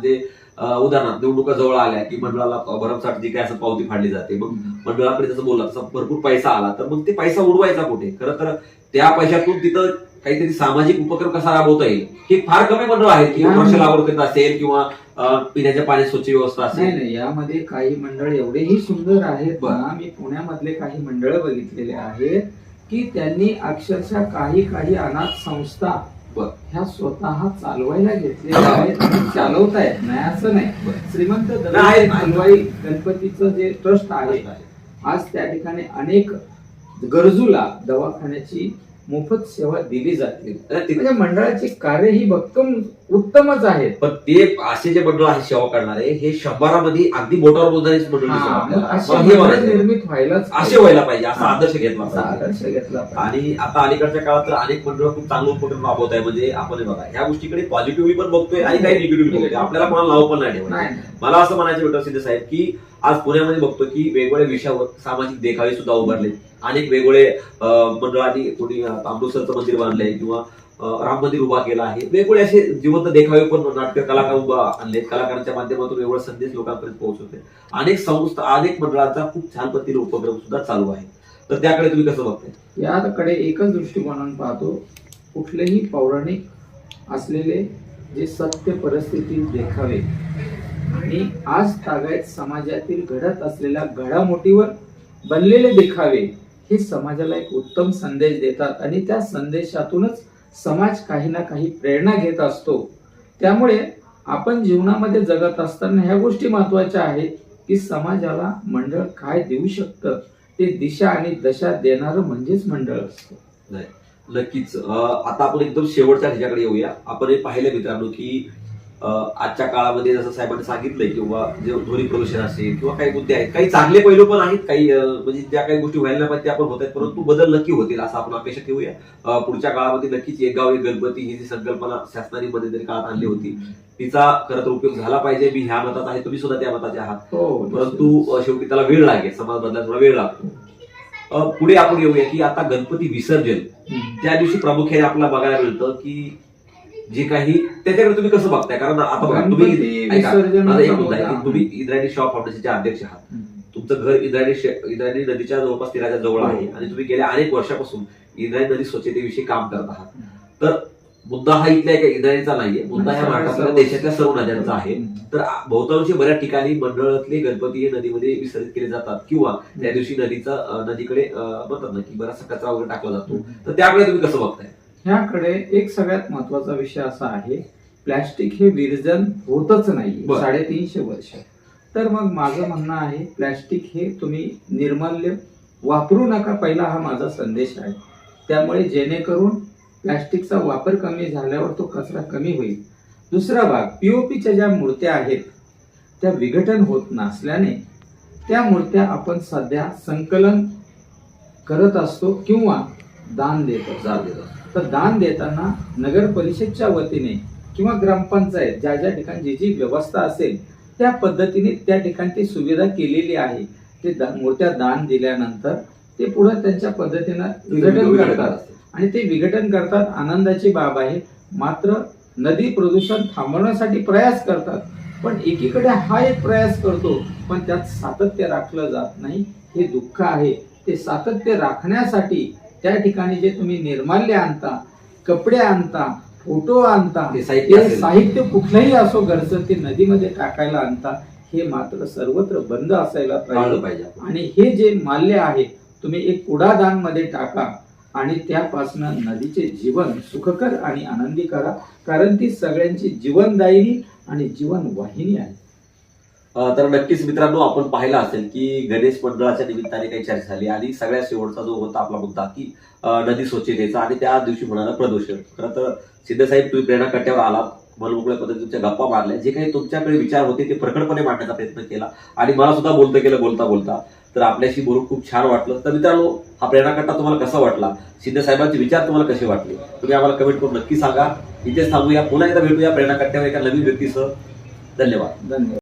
म्हणजे उदाहरणार्थ निवडणुका जवळ आल्या की मंडळाला भरमसाठ जी काय असं पावती फाडली जाते मग मंडळाकडे जसं बोलला तसा भरपूर पैसा आला तर मग ते पैसा उडवायचा कुठे खरं तर त्या पैशातून तिथं काहीतरी सामाजिक उपक्रम कसा राबवता येईल हे फार कमी मंडळ आहेत की. वृक्ष लागवड करीत असेल किंवा पिण्याच्या पाण्याची स्वच्छ व्यवस्था असेल नाही यामध्ये काही मंडळ एवढेही सुंदर आहेत. ना मी पुण्यामधले काही मंडळ बघितलेले आहेत की त्यांनी अक्षरशः काही काही अनाथ संस्था. ह्या स्वतः चालवायला घेतलेल्या आहेत आणि चालवतायत नाही असं नाही. श्रीमंत. हलवाई गणपतीचं जे ट्रस्ट आहे आज त्या ठिकाणी अनेक गरजूला दवाखान्याची मोफत सेवा दिली जाते म्हणजे मंडळाचे कार्य ही भक्कम उत्तमच आहेत पण ते असे जे मंडळ आहे सेवा करणारे हे शंभरामध्ये अगदी बोटावर बोलणारीच मंडळ. निर्मित व्हायलाच असे व्हायला पाहिजे असा. आदर्श घेतला आदर्श घेतला. आणि आता अलीकडच्या काळात तर अनेक मंडळ खूप चांगलं उपक्रम राबवत आहे म्हणजे आपण बघा ह्या गोष्टीकडे पॉझिटिव्हली पण बघतोय आणि काही निगेटिव्हली बघतोय आपल्याला कोणाला नाव पण नाही. मला असं म्हणायचं विठ्ठल शिंदे साहेब की आज पुण्यामध्ये बघतो की वेगवेगळ्या विषयावर सामाजिक देखावे सुद्धा उभारले. अनेक वेगवेगळे मंडळांनी कोणी अमृतसरचं मंदिर बांधलंय किंवा राम मंदिर उभा केला आहे. वेगवेगळे असे जिवंत देखावे पण नाट्य कलाकार उभा आणले कलाकारांच्या माध्यमातून वेगवेगळा संदेश लोकांपर्यंत पोहोचवते अनेक संस्था अनेक मंडळांचा खूप छान पद्धतीने उपक्रम सुद्धा चालू आहे. तर त्याकडे तुम्ही कसं बघताय? याकडे एकच दृष्टिकोनातून पाहतो. कुठलेही पौराणिक असलेले जे सत्य परिस्थिती देखावे आणि आज तागायत समाजातील घडत असलेल्या घडामोडीवर बनलेले देखावे हे समाजाला एक उत्तम संदेश देतात आणि त्या संदेशातूनच समाज काही ना काही प्रेरणा घेत असतो. त्यामुळे आपण जीवनामध्ये जगत असताना ह्या गोष्टी महत्त्वाच्या आहेत की समाजाला मंडळ काय देऊ शकतं? ते दिशा आणि दशा देणारं म्हणजेच मंडळ असतं. नक्कीच. आता आपण एकदम शेवटच्या ह्याच्याकडे येऊया. आपण हे पाहिलं मित्रांनो की आजच्या काळामध्ये जसं साहेबांनी सांगितलंय किंवा जे ध्वनी प्रदूषण असेल किंवा काही मुद्दे आहेत काही चांगले पैलू पण आहेत काही म्हणजे ज्या काही गोष्टी व्हायला नाही पाहिजे त्या पण होत आहेत परंतु बदल नक्की होतील असं आपण अपेक्षा ठेवूया. पुढच्या काळामध्ये नक्कीच एक गाव एक गणपती ही जी संकल्पना शासनाने मध्यंतरी काळात आणली होती तिचा खरं तर उपयोग झाला पाहिजे. मी ह्या मतात आहे तुम्ही सुद्धा त्या मताचे आहात. हो परंतु शेवटी त्याला वेळ लागेल समाज बदलायला थोडा वेळ लागतो. पुढे आपण येऊया की आता गणपती विसर्जन. त्या दिवशी प्रामुख्याने आपल्याला बघायला मिळतं की जे काही त्याच्याकडे तुम्ही कसं बघताय? कारण आता बघा तुम्ही गणपती ऐका, विसर्जनाचा माझा एक मुद्दा आहे मुद्दा. की तुम्ही इंद्रायणी शॉ फाउंडेशनचे अध्यक्ष आहात. तुमचं घर इंद्रायणी शे- इंद्रायणी नदीच्या जवळपास तीराच्या जवळ आहे आणि तुम्ही गेल्या अनेक वर्षापासून इंद्रायणी नदी स्वच्छतेविषयी काम करत आहात. तर मुद्दा हा इथल्या एका इंद्रायणीचा नाहीये. मुद्दा ह्या महाराष्ट्रातल्या देशातल्या सर्व नद्यांचा आहे. तर बहुतांशी बऱ्याच ठिकाणी मंडळातले गणपती हे नदीमध्ये विसर्जित केले जातात. किंवा त्या दिवशी नदीचा अं, नदीकडे अं, म्हणतात ना की बराचसा कचरा वगैरे टाकला जातो. तर त्याकडे तुम्ही कसं बघताय? ह्याकडे एक सगळ्यात महत्त्वाचा विषय असा आहे प्लॅस्टिक हे विरजन होतच नाही बरं. साडेतीनशे वर्ष तर मग माझं म्हणणं आहे प्लॅस्टिक हे तुम्ही निर्मल्य वापरू नका पहिला हा माझा संदेश आहे त्यामुळे जेणेकरून प्लॅस्टिकचा वापर कमी झाल्यावर तो कचरा कमी होईल दुसरा भाग पीओपीच्या ज्या मूर्त्या आहेत त्या विघटन होत नसल्याने त्या मूर्त्या आपण सध्या संकलन करत असतो किंवा दान देत असतो जार देतात. तर दान देताना नगर परिषदच्या वतीने किंवा ग्रामपंचायत ज्या ज्या ठिकाणी जी जी व्यवस्था असेल त्या पद्धतीने त्या ठिकाणी ती सुविधा केलेली आहे. ते मूर्त्या दान दिल्यानंतर ते पुढे त्यांच्या पद्धतीनं विघटन करतात. आणि ते विघटन करतात आनंदाची बाब आहे. मात्र नदी प्रदूषण थांबवण्यासाठी प्रयास करतात. पण एकीकडे हा एक प्रयास करतो पण त्यात सातत्य राखलं जात नाही. हे दुःख आहे. ते सातत्य राखण्यासाठी त्या ठिकाणी जे तुम्ही निर्माल्य आणता कपडे आणता फोटो आणता ते साहित्य कुठलंही असो घरचं ते नदीमध्ये टाकायला आणता हे मात्र सर्वत्र बंद असायला पाहिजे. आणि हे जे माल्य आहे तुम्ही एक कुडादानमध्ये टाका आणि त्यापासनं नदीचे जीवन सुखकर आणि आनंदी करा कारण ती सगळ्यांची जीवनदायिनी आणि जीवन वाहिनी आहे. तर नक्कीच मित्रांनो आपण पाहिलं असेल की गणेश मंडळाच्या निमित्ताने काही चर्चा झाली आणि सगळ्यात शेवटचा जो होता आपला मुद्दा की नदी स्वच्छतेचा आणि त्या दिवशी होणारं प्रदूषण. खरं तर सिद्धसाहेब तुम्ही प्रेरणा कट्ट्यावर आला मनमोकळ्या पद्धतीने तुमच्या गप्पा मारल्या. जे काही तुमच्याकडे विचार होते ते प्रकटपणे मांडण्याचा प्रयत्न केला आणि मला सुद्धा बोलतं केलं बोलता बोलता. तर आपल्याशी बोलून खूप छान वाटलं. तर मित्रांनो हा प्रेरणा कट्टा तुम्हाला कसा वाटला? सिद्धसाहेबांचे विचार तुम्हाला कसे वाटले? तुम्ही आम्हाला कमेंट करून नक्की सांगा. इथेच थांबूया. पुन्हा एकदा भेटूया प्रेरणा कट्ट्यावर एका नवीन व्यक्तीसह. धन्यवाद. धन्यवाद.